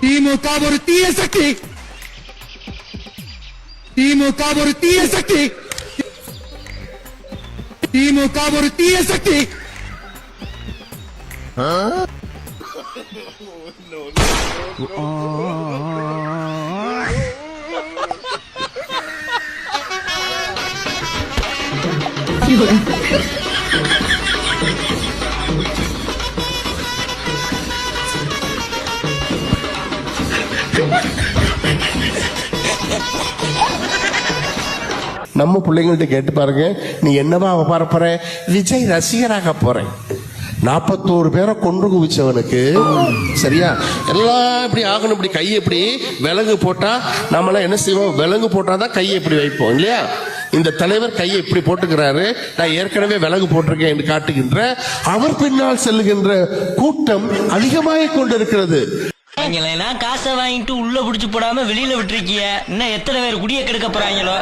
திமுக ஒரு தீய சக்தி திமுக ஒரு தீய சக்தி திமுக ஒரு தீய சக்தி நம்ம பிள்ளைங்கள்ட்ட கேட்டு பாருங்க. நீ என்னவா பரப்புற போற? விஜய் ரசிகராக போறேன். நாற்பத்தோரு பேரை கொன்று குவிச்சவனுக்கு சரியா? எல்லாம் இப்படி ஆகணும் இப்படி கை எப்படி விலங்கு போட்டா நம்மளாம் என்ன செய்வோம்? விலங்கு போட்டாதான் கையை இப்படி வைப்போம் இல்லையா? இந்த தலைவர் கையை இப்படி போட்டுக்கிறாரு. நான் ஏற்கனவே விலகு போட்டிருக்கேன் என்று காட்டுகின்ற அவர் பின்னால் செல்லுகின்ற கூட்டம் அதிகமாக கொண்டிருக்கிறது. எல்லாம் காசை வாங்கிட்டு உள்ள புடிச்சு போடாம வெளியில விட்டுருக்கிய? இன்னும் எத்தனை பேர் குடிய கெடுக்க போறாங்களோ?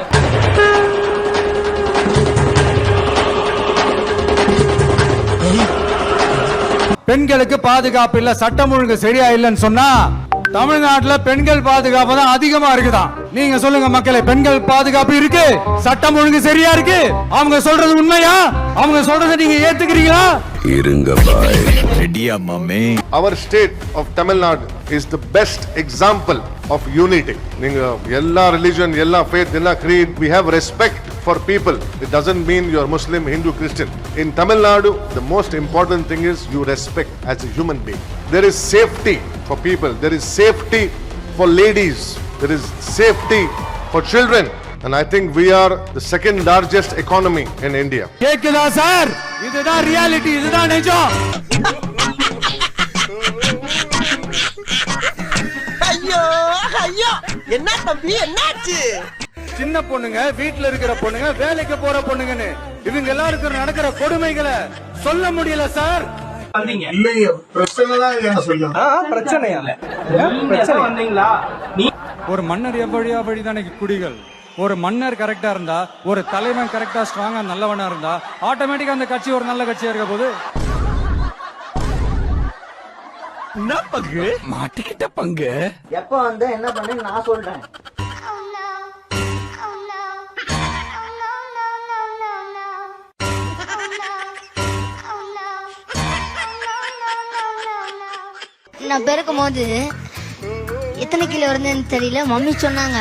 பெண்களுக்கு பாதுகாப்பு இல்ல சட்டம் ஒழுங்கு சரியா இல்லைன்னு சொன்னா தமிழ்நாட்டுல பெண்கள் பாதுகாப்பு தான் அதிகமா இருக்குதாம் நீங்க சொல்லுங்க மக்களே பெண்கள் பாதுகாப்பு இருக்கு சட்டம் ஒழுங்கு சரியா இருக்கு? அவங்க சொல்றது உண்மையா? அவங்க சொல்றதை நீங்க ஏத்துக்கிறீங்களா? இருங்க பாய். ரெடியா மாமே. Our state of Tamil Nadu is the best example of unity. நீங்க எல்லா religion, எல்லா faith, எல்லா creed, we have respect for people. It doesn't mean you're Muslim, Hindu, Christian. In Tamil Nadu, the most important thing is you respect as a human being. There is safety for people. There is safety for ladies. There is safety for children. And I think we are the second largest economy in India. கேக்குதா sir இதுதான் reality இதுதான் நிஜம் என்ன தம்பி என்னாச்சு? சின்ன பொண்ணுங்க வீட்டுல இருக்கிற பொண்ணுங்க வேலைக்கு போற பொண்ணுங்கன்னு. இவங்க எல்லாருக்கும் நடக்கிற கொடுமைகளை சொல்ல முடியல சார். ஒரு மன்னர் எவ்வழியா வழிதானே குடிகள். ஒரு மன்னர் கரெக்டா இருந்தா ஒரு தலைவன் கரெக்டா ஸ்ட்ராங்கா நல்லவனா இருந்தா ஆட்டோமேட்டிக்கா அந்த கட்சி ஒரு நல்ல கட்சியா இருக்க போது எப்ப வந்து என்ன பண்ணு நான் சொல்றேன் Oh no. Oh no. Oh no, no, no, no, no. Oh no. Oh no. Oh no, no, no, no. நான் பிறக்கும் போது எத்தனை கிலோ இருந்தேன்னு தெரியல மம்மி சொன்னாங்க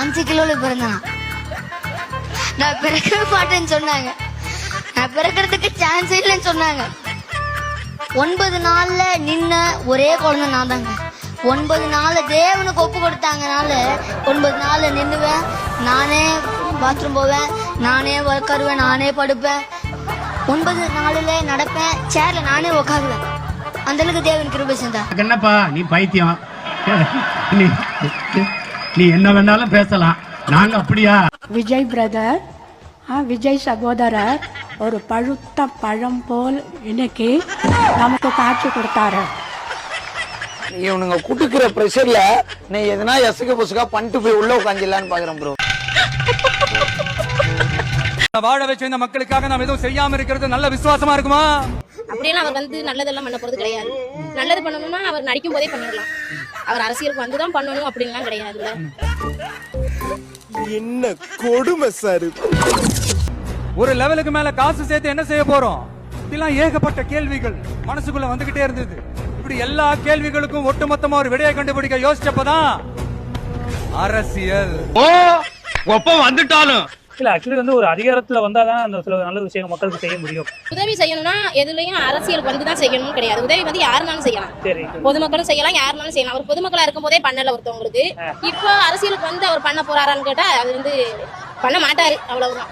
அஞ்சு கிலோல பிறந்தேன் நான் பிறக்கவே மாட்டேன்னு சொன்னாங்க நான் பிறக்கிறதுக்கு சான்ஸ் இல்லைன்னு சொன்னாங்க ஒன்பது நாள்ல நின்ன ஒரே குழந்தை நான் தாங்க ஒன்பது நாள்ல தேவனுக்கு ஒப்பு கொடுத்தாங்கனால ஒன்பது நாள்ல நின்னுவேன். நானே பாத்ரூம் போவேன். நானே உட்காருவேன் நானே படுப்பேன். ஒன்பது நாளில் நடப்பேன். சேர்ல நானே உட்காருவேன் அந்த அளவுக்கு தேவன் கிருபை செஞ்சா என்னப்பா? நீ பைத்தியம். நீ நீ என்ன வேணாலும் பேசலாம். நாங்க அப்படியா? விஜய் பிரதர் ஆ, விஜய் சகோதரர். ஒரு பழுத்த பழம் போல் இன்னைக்கு நமக்கு காட்சி கொடுத்தாரு இவனுங்க குடுக்கிற பிரஷர்ல நீ எதனா எசுக்கு புசுக்கா பண்ணிட்டு போய் உள்ள உட்காந்துலான்னு பாக்குறேன் ப்ரோ வாழ வச்ச இந்த மக்களுக்காக நாம் எதுவும் செய்யாம இருக்கிறது நல்ல விசுவாசமா இருக்குமா? அப்படியெல்லாம் அவர் வந்து நல்லதெல்லாம் பண்ண போறது கிடையாது. நல்லது பண்ணணும்னா அவர் நடிக்கும் போதே பண்ணிடலாம். அவர் அரசியலுக்கு வந்து தான் பண்ணணும் அப்படின்லாம் கிடையாதுல்ல. என்ன கொடுமை சார் ஒரு லெவலுக்கு மேல காசு சேர்த்து என்ன செய்ய போறோம்? இதெல்லாம் ஏகப்பட்ட கேள்விகள் மனசுக்குள்ள வந்துகிட்டே இருந்தது. இப்படி எல்லா கேள்விகளுக்கும் ஒட்டுமொத்தமா ஒரு விடையை கண்டுபிடிக்க யோசிச்சப்பதான் அரசியல். ஒப்பம் வந்துட்டாலும். இல்ல ஆக்சுவலி வந்து ஒரு அதிகாரத்துல வந்தாதான் அந்த சில நல்ல விஷயங்கள் மக்களுக்கு செய்ய முடியும். உதவி செய்யணும்னா எதுலயும் அரசியலுக்கு வந்து தான் செய்யணும்னு கிடையாது. உதவி வந்து யாருனாலும் செய்யலாம். சரி. பொதுமக்களும் செய்யலாம் யாருனாலும் செய்யலாம். அவர் பொதுமக்களா இருக்கும் போதே பண்ணல ஒருத்தவங்களுக்கு. இப்போ அரசியலுக்கு வந்து அவர் பண்ண போறாரான்னு கேட்டா அது வந்து பண்ண மாட்டாரு. அவ்வளவுதான்.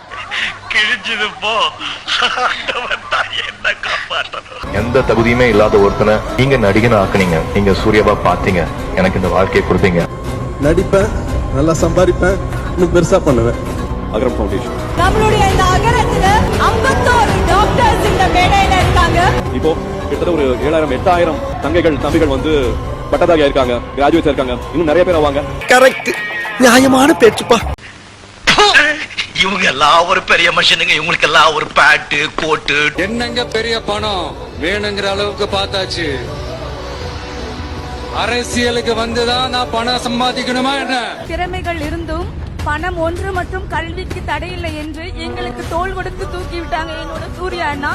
எந்த தகுதியுமே இல்லாத ஒருத்தனை நீங்க நடிகனை ஆக்குனீங்க. நீங்க சூர்யாவா பாத்தீங்க. எனக்கு இந்த வாழ்க்கையை கொடுத்தீங்க. நடிப்பேன் நல்லா சம்பாதிப்பேன் இன்னும் பெருசா பண்ணுவேன். அகரம் ஃபவுண்டேஷன் நம்மளுடைய இந்த அகரத்துல ஐம்பத்தோரு டாக்டர்ஸ் இந்த மேடையில இருக்காங்க. இப்போ கிட்டத்தட்ட ஒரு ஏழாயிரம் எட்டாயிரம் தங்கைகள் தம்பிகள் வந்து பட்டதாரியா இருக்காங்க கிராஜுவேட்ஸ் இருக்காங்க. இன்னும் நிறைய பேர் ஆவாங்க. கரெக்ட் நியாயமான பேச்சுப்பா. இவங்க எல்லாம் ஒரு பெரிய மனுஷனுங்க இவங்களுக்கு எல்லாம் ஒரு பேட்டு கோட்டு என்னங்க பெரிய பணம்? வேணுங்கிற அளவுக்கு பார்த்தாச்சு. அரசியலுக்கு வந்துதான் நான் பணம் சம்பாதிக்கணுமா என்ன? திறமைகள் இருந்தும் பணம் ஒன்று மற்றும் கல்விக்கு தடையில்லை என்று எங்களுக்கு தோள் கொடுத்து தூக்கி விட்டாங்க என்னோட சூர்யா அண்ணா.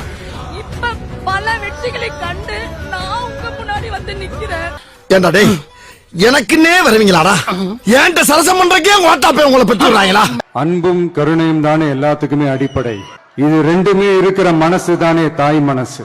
இப்ப பல வெற்றிகளை கண்டு நான் உங்க முன்னாடி வந்து நிக்கிறேன். ஏண்டா டேய் எனக்குன்னே வருவீங்களாடா? ஏன்ட்ட சரசம் பண்றக்கே ஓட்டா போய் உங்களை பெற்று விடுறாங்களா? அன்பும் கருணையும் தானே எல்லாத்துக்குமே அடிப்படை. இது ரெண்டுமே இருக்கிற மனசு தானே தாய் மனசு.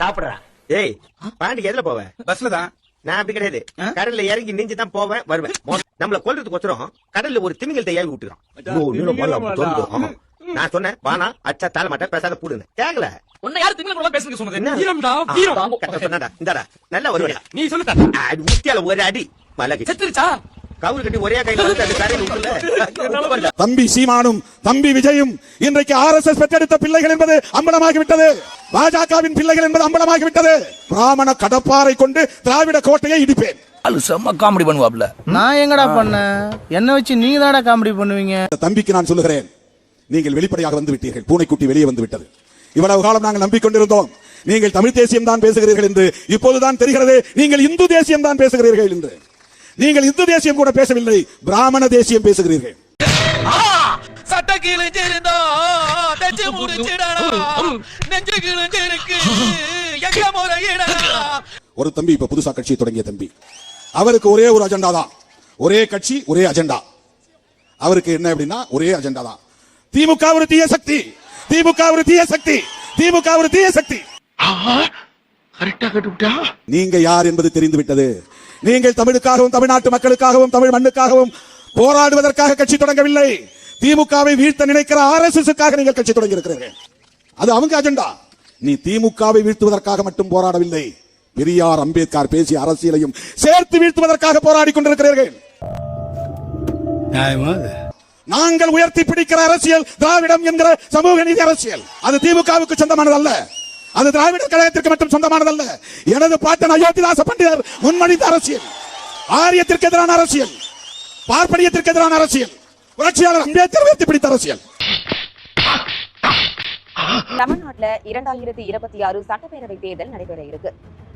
சாப்பிடுறா. ஏய் பாண்டிக்கு எதுல போவேன் பஸ்ல தான். நான் அப்படி கிடையாது. கடல்ல இறங்கி நெஞ்சு தான் போவேன் வருவேன். நம்மள கொல்றதுக்கு ஒசரம் கடல்ல ஒரு திமிங்கலத்தை ஏவி விட்டுறான் நான் சொன்னேன் வானா அச்சா தாழ மாட்டேன் பேசாத போடுங்க கேக்கல. உன்னை யாரு திமிங்கல பேசுங்க சொன்னது? வீரம்டா வீரம். சொன்னாடா. இந்தாடா நல்ல ஒரு நீ சொல்லு தாத்தா. முத்தியால ஒரு அடி. மலகி. செத்துருச்சா? கவுரு கட்டி ஒரே கையில வந்து அந்த கரையில் தம்பி சீமானும் தம்பி விஜயும் இன்றைக்கு ஆர் எஸ் எஸ் பெற்றெடுத்த பிள்ளைகள் என்பது அம்பலமாகிவிட்டது பாஜகவின் பிள்ளைகள் என்பது அம்பலமாகிவிட்டது பிராமண கடப்பாரை கொண்டு திராவிட கோட்டையை இடிப்பேன். செம்ம காமெடி பண்ணுவாப்ல. நான் எங்கடா பண்ணேன்? என்ன வச்சு நீங்க தானே காமெடி பண்ணுவீங்க? தம்பிக்கு நான் சொல்லுகிறேன். நீங்கள் வெளிப்படையாக வந்து விட்டீர்கள். பூனைக்குட்டி வெளியே வந்து விட்டது. இவ்வளவு காலம் நாங்கள் நம்பிக்கொண்டிருந்தோம். நீங்கள் தமிழ் தேசியம் தான் பேசுகிறீர்கள் என்று இப்போதுதான் தெரிகிறது. நீங்கள் இந்து தேசியம் தான் பேசுகிறீர்கள் என்று. நீங்கள் இந்து தேசியம் கூட பேசவில்லை பிராமண தேசியம் பேசுகிறீர்கள். சட்ட கிழிஞ்சிருந்தா தச்சு முடிச்சிடா நெஞ்சு கிழிஞ்சிருக்கு எங்க முறையிடா ஒரு தம்பி இப்ப புதுசா கட்சியை தொடங்கிய தம்பி. அவருக்கு ஒரே ஒரு அஜெண்டா தான். ஒரே கட்சி ஒரே அஜெண்டா. அவருக்கு என்ன அப்படின்னா ஒரே அஜெண்டா தான். திமுக ஒரு தீய சக்தி. திமுக ஒரு தீய சக்தி. திமுக ஒரு தீய சக்தி. நீங்க யார் என்பது தெரிந்து விட்டது நீங்கள் தமிழுக்காகவும் தமிழ்நாட்டு மக்களுக்காகவும் தமிழ் மண்ணுக்காகவும் போராடுவதற்காக கட்சி தொடங்கவில்லை. திமுகவை வீழ்த்த நினைக்கிற ஆர்எஸ்எஸ்க்காக நீங்கள் கட்சி தொடங்கி இருக்கிறீர்கள் அது அவங்க அஜெண்டா. நீ திமுகவை வீழ்த்துவதற்காக மட்டும் போராடவில்லை. பெரியார் அம்பேத்கர் பேசிய அரசியலையும் சேர்த்து வீழ்த்துவதற்காக போராடி கொண்டிருக்கிறீர்கள். நாங்கள் உயர்த்தி பிடிக்கிற அரசியல் திராவிடம் என்கிற சமூக நீதி அரசியல். அது திமுகவுக்கு சொந்தமானதல்ல. அது திராவிட கழகத்திற்கு மட்டும் சொந்தமானதல்ல. எனது பாட்டன் அயோத்திதாச பண்டிதர் முன்மொழிந்த அரசியல். ஆரியத்திற்கு எதிரான அரசியல். பார்ப்பனியத்திற்கு எதிரான அரசியல். புரட்சியாளர் அம்பேத்கர் உயர்த்தி பிடித்த அரசியல். தமிழ்நாட்டுல இரண்டாயிரத்தி இருபத்தி ஆறு சட்டப்பேரவை தேர்தல் நடைபெற இருக்கு.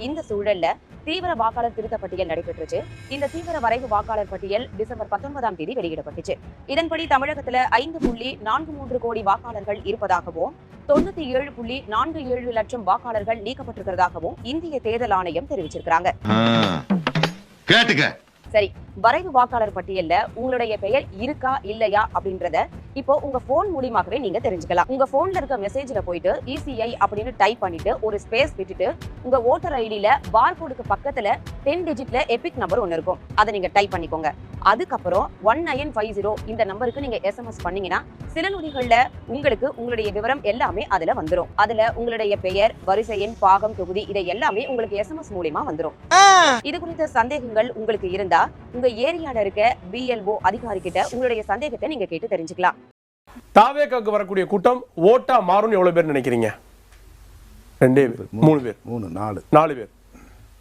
இந்த சூழல்ல தீவிர வாக்காளர் திருத்த பட்டியல் நடைபெற்றுச்சு. இந்த தீவிர வரைவு வாக்காளர் பட்டியல் டிசம்பர் பத்தொன்பதாம் தேதி வெளியிடப்பட்டுச்சு. இதன்படி தமிழகத்துல ஐந்து புள்ளி நான்கு மூன்று கோடி வாக்காளர்கள் இருப்பதாகவும் தொண்ணூத்தி ஏழு புள்ளி நான்கு ஏழு லட்சம் வாக்காளர்கள் நீக்கப்பட்டிருக்கிறதாகவும் இந்திய தேர்தல் ஆணையம் தெரிவிச்சிருக்காங்க கேட்டுக்க. சரி வரைவு வாக்காளர் பட்டியல்ல உங்களுடைய பெயர் இருக்கா இல்லையா அப்படின்றத இப்போ உங்க போன் மூலியமாகவே நீங்க தெரிஞ்சுக்கலாம். உங்க போன்ல இருக்க மெசேஜ்ல போயிட்டு இசிஐ அப்படின்னு டைப் பண்ணிட்டு ஒரு ஸ்பேஸ் விட்டுட்டு உங்க ஓட்டர் ஐடியில பார்கோடுக்கு பக்கத்துல டென் டிஜிட்ல எபிக் நம்பர் ஒன்னு இருக்கும். அதை நீங்க டைப் பண்ணிக்கோங்க. அதுக்கப்புறம் ஒன் நைன் ஃபைவ் ஜீரோ இந்த நம்பருக்கு நீங்க எஸ்எம்எஸ் பண்ணீங்கன்னா சில நொடிகள்ல உங்களுக்கு உங்களுடைய விவரம் எல்லாமே அதுல வந்துரும். அதுல உங்களுடைய பெயர் வரிசை எண் பாகம் தொகுதி இதை எல்லாமே உங்களுக்கு எஸ்எம்எஸ் மூலியமா வந்துரும். இது குறித்த சந்தேகங்கள் உங்களுக்கு இருந்தா உங்க ஏரியால இருக்க பிஎல்ஓ அதிகாரி கிட்ட உங்களுடைய சந்தேகத்தை நீங்க கேட்டு தெரிஞ்சுக்கலாம். தாவேக்காக்கு வரக்கூடிய கூட்டம் ஓட்டா மாறும்னு எவ்வளவு பேர் நினைக்கிறீங்க? ரெண்டே பேர் மூணு பேர். மூணு நாலு. நாலு பேர்.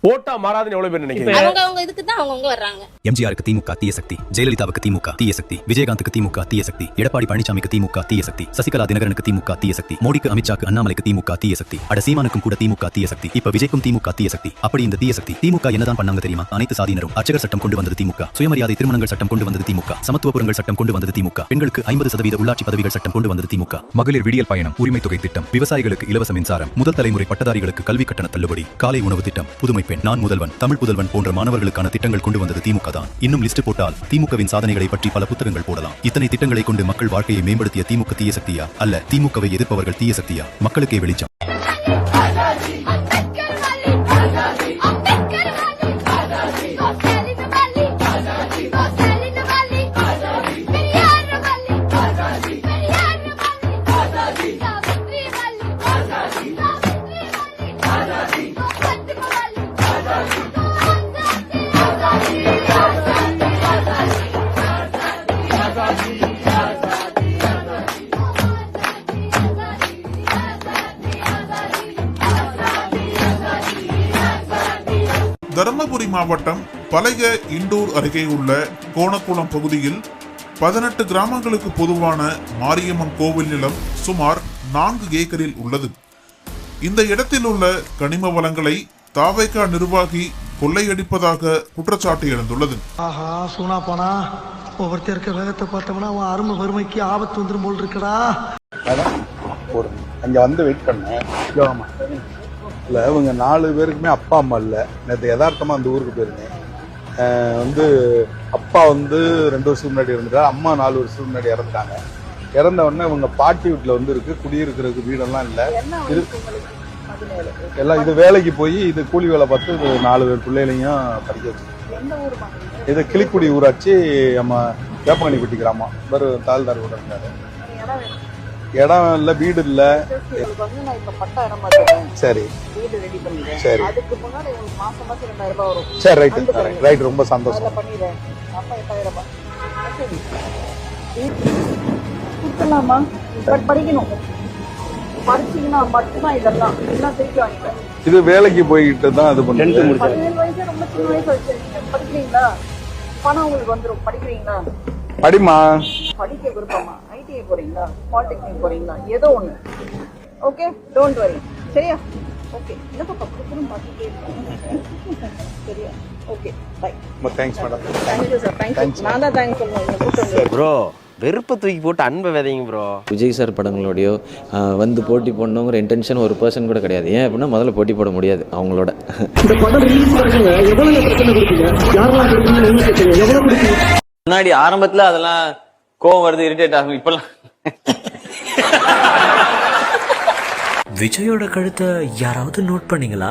ஓட்டா மாறாதுன்னு எவ்வளவு பேர் நினைக்கிறீங்க? அவங்க அவங்க இதுக்கு தான் அவங்க வர்றாங்க. எம்ஜிஆருக்கு திமுக தீய சக்தி ஜெயலலிதாவுக்கு திமுக தீய சக்தி விஜயகாந்துக்கு திமுக தீய சக்தி எடப்பாடி பழனிசாமிக்கு திமுக தீய சக்தி சசிகலா தினகரனுக்கு திமுக தீய சக்தி மோடிக்கு அமித்ஷாக்கு அண்ணாமலைக்கு திமுக தீய சக்தி அட சீமானுக்கும் கூட திமுக தீய சக்தி இப்ப விஜய்க்கும் திமுக தீய சக்தி அப்படி இந்த தீய சக்தி திமுக என்னதான் பண்ணாங்க தெரியுமா? அனைத்து சாதியினரும் அர்ச்சகர் சட்டம் கொண்டு வந்தது திமுக சுயமரியாதை திருமணங்கள் சட்டம் கொண்டு வந்தது திமுக சமத்துவபுரங்கள் சட்டம் கொண்டு வந்தது திமுக பெண்களுக்கு ஐம்பது சதவீத உள்ளாட்சி பதவிகள் சட்டம் கொண்டு வந்தது திமுக. மகளிர் விடியல் பயணம் உரிமை தொகை திட்டம் விவசாயிகளுக்கு இலவச மின்சாரம் முதல் தலைமுறை பட்டதாரிகளுக்கு கல்வி கட்டண தள்ளுபடி காலை உணவு திட்டம் புதுமை பெண் நான் முதல்வன் தமிழ் புதல்வன் போன்ற மாணவர்களுக்கான திட்டங்கள் கொண்டு வந்தது திமுக தான் இன்னும் லிஸ்ட் போட்டால் திமுகவின் சாதனைகளை பற்றி பல புத்தகங்கள் போடலாம் இத்தனை திட்டங்களை கொண்டு மக்கள் வாழ்க்கையை மேம்படுத்திய திமுக தீய சக்தியா அல்ல திமுகவை எதிர்ப்பவர்கள் தீய சக்தியா மக்களுக்கே வெளிச்சம் தருமபுரி மாவட்டம் பழைய இண்டூர் அருகே உள்ள கோணக்குளம் பகுதியில் பதினெட்டு கிராமங்களுக்கு பொதுவான மாரியம்மன் கோவில் நிலம் சுமார் நான்கு ஏக்கரில் உள்ளது. இந்த இடத்தில் உள்ள கனிம வளங்களை தாவைக்கா நிர்வாகி கொள்ளையடிப்பதாக குற்றச்சாட்டு எழுந்துள்ளது. ஆஹா சூனா போனா ஒவ்வொருத்தர் இருக்க வேகத்தை பார்த்தோம்னா அவன் அருமை வறுமைக்கு ஆபத்து வந்துடும் போல் இருக்கடா. ஒரு அங்க வந்து வெயிட் பண்ணேன் இல்ல இவங்க நாலு பேருக்குமே அப்பா அம்மா இல்ல. நேற்று யதார்த்தமா அந்த ஊருக்கு போயிருந்தேன். வந்து அப்பா வந்து ரெண்டு வருஷத்துக்கு முன்னாடி இருந்துட்டா அம்மா நாலு வருஷத்துக்கு முன்னாடி இறந்துட்டாங்க. இறந்த உடனே இவங்க பாட்டி வீட்டுல வந்து இருக்கு குடியிருக்கிறதுக்கு வீடெல்லாம் இல்ல. இது எல்லாம் இது வேலைக்கு போய் இது கூலி வேலை பார்த்து இது நாலு பேர் பிள்ளைகளையும் படிக்க வச்சு. இது? கிளிக்குடி ஊராட்சி நம்ம வேப்பங்கனிப்பட்டி கிராமம். இவர் தாழ்தார் கூட இருந்தாரு இடம் இல்ல வீடு இல்ல. சரி. சரி. சரி ரைட்டு ரைட் ரொம்ப சந்தோஷம். கொடுத்துடலாமா பட் படிக்கணும். படிச்சீங்கன்னா மட்டும்தான் இதெல்லாம். எல்லாம் திருப்பி வாங்கிட்டேன் இது வேலைக்கு போய்கிட்டு தான் இது பண்ணுறது பதினேழு வயசு ரொம்ப சின்ன வயசு வச்சிருக்கீங்க படிக்கிறீங்களா? பணம் உங்களுக்கு வந்துடும் படிக்கிறீங்களா? படிமா படிக்க விருப்பமா? ஐடிஐ போறீங்களா? பாலிடெக்னிக் போறீங்களா? ஏதோ ஒண்ணு. ஓகே டோன்ட் வரி சரியா? ஓகே என்ன பாப்பா கொடுக்கணும் பார்த்துட்டே சரியா? Okay bye thanks madam thank you sir thank you நான் தான் தேங்க்ஸ் சொல்லுவேன் ப்ரோ வெறுப்பை தூக்கி போட்டு அன்பை விதைங்க ப்ரோ விஜய் சார் படங்களோடையோ வந்து போட்டி போடணுங்கிற இன்டென்ஷன் ஒரு பர்சன் கூட கிடையாது. ஏன் அப்படின்னா முதல்ல போட்டி போட முடியாது அவங்களோட. முன்னாடி ஆரம்பத்துல அதெல்லாம் கோவம் வருது இரிட்டேட் ஆகும். இப்பெல்லாம் விஜயோட கழுத்தை யாராவது நோட் பண்ணீங்களா?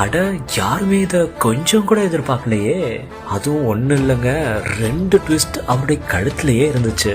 அட யாருமே இத கொஞ்சம் கூட எதிர்பார்க்கலையே. அதுவும் ஒண்ணு இல்லைங்க. ரெண்டு ட்விஸ்ட் அவருடைய கழுத்திலேயே இருந்துச்சு.